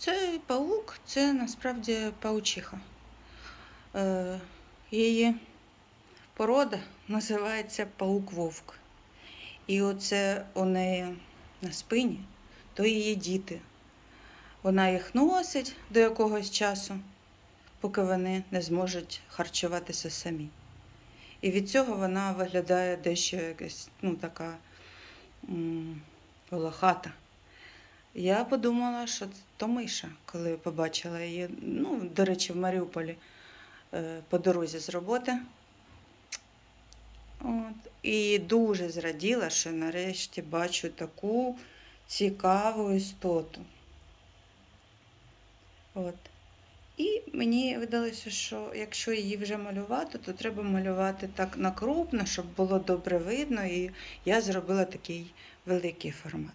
Цей паук це насправді паучиха. Е, її порода називається паук-вовк. І оце у неї на спині, то її діти. Вона їх носить до якогось часу, поки вони не зможуть харчуватися самі. І від цього вона виглядає дещо якась, ну, така волохата. Я подумала, що то миша, коли побачила її. Ну, до речі, в Маріуполі е, по дорозі з роботи. От. І дуже зраділа, що нарешті бачу таку цікаву істоту. От. І мені видалося, що якщо її вже малювати, то треба малювати так накрупно, щоб було добре видно. І я зробила такий великий формат.